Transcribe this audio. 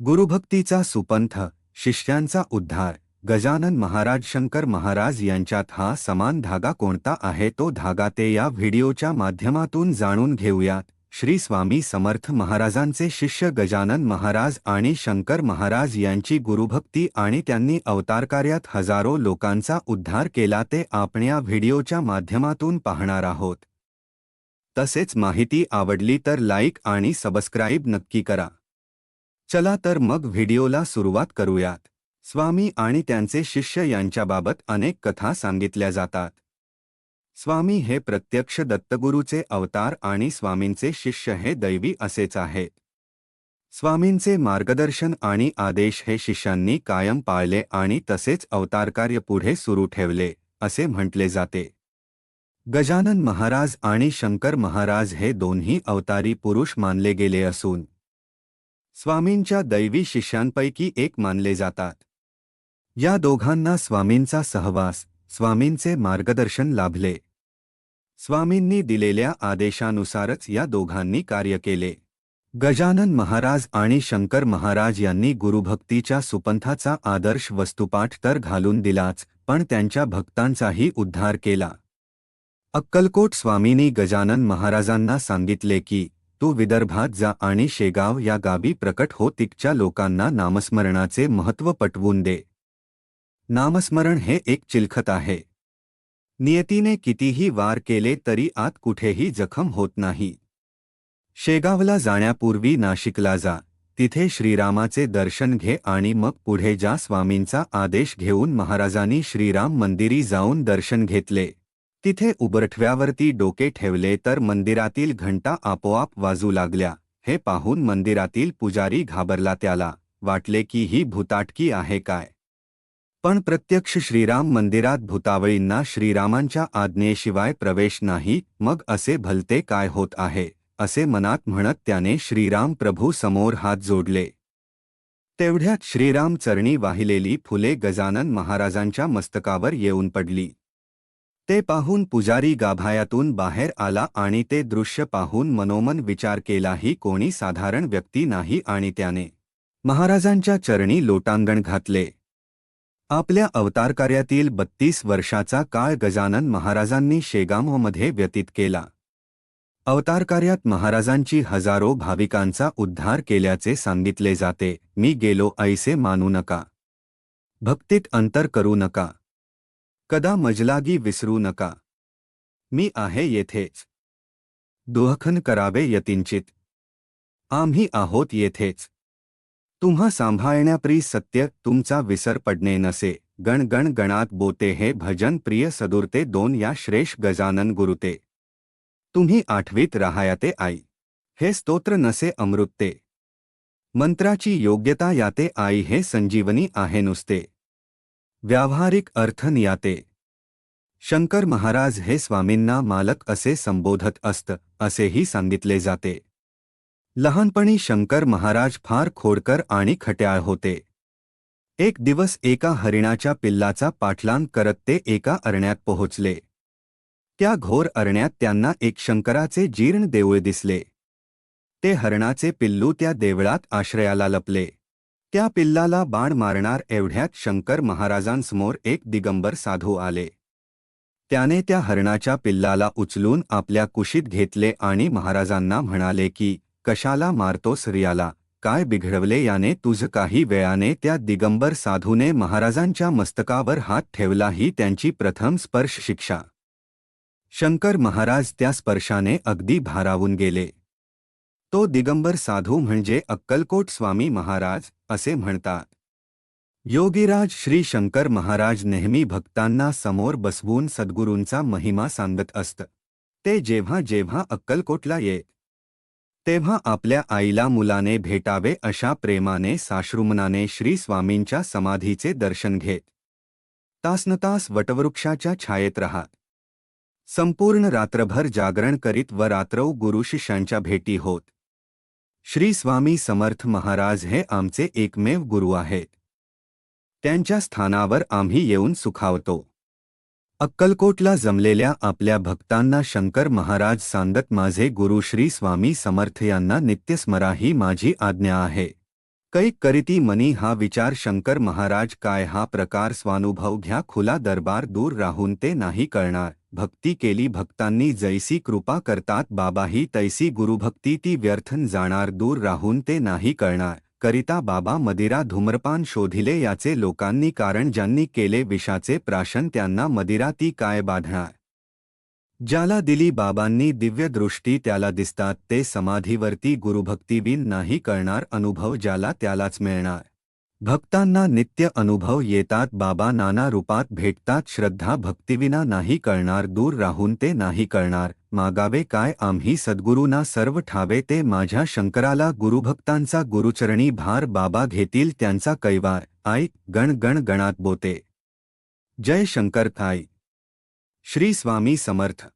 गुरुभक्तीचा सुपंथ शिष्यांचा उद्धार गजानन महाराज शंकर महाराज यांच्यात हा समान धागा कोणता आहे तो धागा ते या व्हिडिओच्या माध्यमातून जाणून घेऊयात. श्री स्वामी समर्थ महाराजांचे शिष्य गजानन महाराज आणि शंकर महाराज यांची गुरुभक्ती आणि त्यांनी अवतारकार्यात हजारो लोकांचा उद्धार केला ते आपण या व्हिडिओच्या माध्यमातून पाहणार आहोत. तसेच माहिती आवडली तर लाईक आणि सबस्क्राईब नक्की करा. चला तर मग व्हिडिओला सुरुवात करूयात. स्वामी आणि त्यांचे शिष्य यांच्याबाबत अनेक कथा सांगितल्या जातात. स्वामी हे प्रत्यक्ष दत्तगुरूचे अवतार आणि स्वामींचे शिष्य हे दैवी असेच आहेत. स्वामींचे मार्गदर्शन आणि आदेश हे शिष्यांनी कायम पाळले आणि तसेच अवतारकार्य पुढे सुरू ठेवले असे म्हटले जाते. गजानन महाराज आणि शंकर महाराज हे दोन्ही अवतारी पुरुष मानले गेले असून स्वामींच्या दैवी शिष्यांपैकी एक मानले जातात. या दोघांना स्वामींचा सहवास स्वामींचे मार्गदर्शन लाभले. स्वामींनी दिलेल्या आदेशानुसारच या दोघांनी कार्य केले. गजानन महाराज आणि शंकर महाराज यांनी गुरुभक्तीच्या सुपंथाचा आदर्श वस्तुपाठ तर घालून दिलाच पण त्यांच्या भक्तांचाही उद्धार केला. अक्कलकोट स्वामींनी गजानन महाराजांना सांगितले की तू विदर्भात जा आणि शेगाव या गावी प्रकट हो तिकच्या लोकांना नामस्मरणाचे महत्त्व पटवून दे. नामस्मरण हे एक चिलखत आहे. नियतीने कितीही वार केले तरी आत कुठेही जखम होत नाही. शेगावला जाण्यापूर्वी नाशिकला जा. तिथे श्रीरामाचे दर्शन घे आणि मग पुढे जा स्वामींचा आदेश घेऊन महाराजांनी श्रीराम मंदिरी जाऊन दर्शन घेतले. तिथे उबरठव्यावरती डोके ठेवले तर मंदिरातील घंटा आपोआप वाजू लागल्या. हे पाहून मंदिरातील पुजारी घाबरला त्याला. वाटले की ही भूताटकी आहे काय? पण प्रत्यक्ष श्रीराम मंदिरात भूतावळींना श्रीरामांच्या आज्ञेशिवाय प्रवेश नाही मग असे भलते काय होत आहे? असे मनात म्हणत त्याने श्रीराम प्रभू समोर हात जोडले. तेवढ्यात श्रीराम चरणी वाहिलेली फुले गजानन महाराजांच्या मस्तकावर येऊन पडली. ते पाहून पुजारी गाभायातून बाहेर आला आणि ते दृश्य पाहून मनोमन विचार केलाही कोणी साधारण व्यक्ती नाही आणि त्याने महाराजांच्या चरणी लोटांगण घातले. आपल्या अवतारकार्यातील बत्तीस वर्षाचा काळ गजानन महाराजांनी शेगामोमध्ये व्यतीत केला. अवतारकार्यात महाराजांची हजारो भाविकांचा उद्धार केल्याचे सांगितले जाते. मी गेलो ऐसे मानू नका. भक्तीत अंतर करू नका. कदा मजलागी विसरू नका। मी आहे येथेच। दुहखन करावे यतिंचित। आम्ही आहोत येथेच। तुम्हा सांभाळण्याप्री सत्य तुमचा विसर पडणे नसे। गण गण गणात बोते हे भजन प्रिय सदुरते दोन या श्रेष गजानन गुरुते। तुम्ही आठवीत राहायाते आई। हे स्तोत्र नसे अमृतते। मंत्राची योग्यता याते आई हे संजीवनी आहे नुसते। व्यावहारिक अर्थ नियाते. शंकर महाराज हे स्वामींना मालक असे संबोधत असत असेही सांगितले जाते. लहानपणी शंकर महाराज फार खोडकर आणि खट्याळ होते. एक दिवस एका हरिणाच्या पिल्लाचा पाठलान करत ते एका अरण्यात पोहोचले. त्या घोर अरण्यात त्यांना एक शंकराचे जीर्ण देऊळ दिसले. ते हरणाचे पिल्लू त्या देवळात आश्रयाला लपले. त्या पिल्लाला बाण मारणार एवढ्यात शंकर महाराजांसमोर एक दिगंबर साधू आले. त्याने त्या हरणाच्या पिल्लाला उचलून आपल्या कुशीत घेतले आणि महाराजांना म्हणाले की कशाला मारतोस रियाला? काय बिघडवले याने तुझ काही वेळाने त्या दिगंबर साधूने महाराजांच्या मस्तकावर हात ठेवलाही त्यांची प्रथम स्पर्श शिक्षा. शंकर महाराज त्या स्पर्शाने अगदी भारावून गेले. तो दिगंबर साधू म्हणजे अक्कलकोट स्वामी महाराज असे म्हणतात. योगीराज श्री शंकर महाराज नेहमी भक्तांना समोर बसवून सद्गुरूंचा महिमा सांगत असत. ते जेव्हा जेव्हा अक्कलकोटला येत तेव्हा आपल्या आईला मुलाने भेटावे अशा प्रेमाने साश्रुमनाने श्री स्वामींच्या समाधीचे दर्शन घेत. तासनतास वटवृक्षाच्या छायेत राहत संपूर्ण रात्रभर जागरण करीत व रात्रौ गुरुशिष्यांच्या भेटी होत. श्री स्वामी समर्थ महाराज हे आमचे एकमेव गुरु आहेत. त्यांच्या स्थानावर आम्ही येऊन सुखावतो. अक्कलकोटला जमलेल्या आपल्या भक्तांना शंकर महाराज सांगत माझे गुरु श्री स्वामी समर्थ यांना नित्यस्मरा ही माझी आज्ञा आहे. कैक करीती मनी हा विचार शंकर महाराज काय हा प्रकार स्वानुभव घ्या खुला दरबार दूर राहून ते नाही कळणार. भक्ती केली भक्तांनी जैसी कृपा करतात बाबाही तैसी गुरुभक्ती ती व्यर्थन जाणार दूर राहून ते नाही कळणार. करिता बाबा मदिरा धूम्रपान शोधिले याचे लोकांनी कारण ज्यांनी केले विषाचे प्राशन त्यांना मदिरा ती काय बाधणार. ज्याला दिली बाबांनी दिव्य दृष्टी त्याला दिसतात ते समाधीवरती गुरुभक्तीबीन नाही करणार अनुभव ज्याला त्यालाच मिळणार. भक्तांना नित्य अनुभव येतात बाबा नाना रूपात भेटतात श्रद्धा भक्तिविना नाही करणार दूर राहून ते नाही करणार मागावे काय आम्ही सद्गुरूंना सर्व ठावे ते माझ्या शंकराला गुरुभक्तांचा गुरुचरणी भार बाबा घेतील त्यांचा कैवार आई गण गण गणात बोते. जय शंकर थाई. श्री स्वामी समर्थ.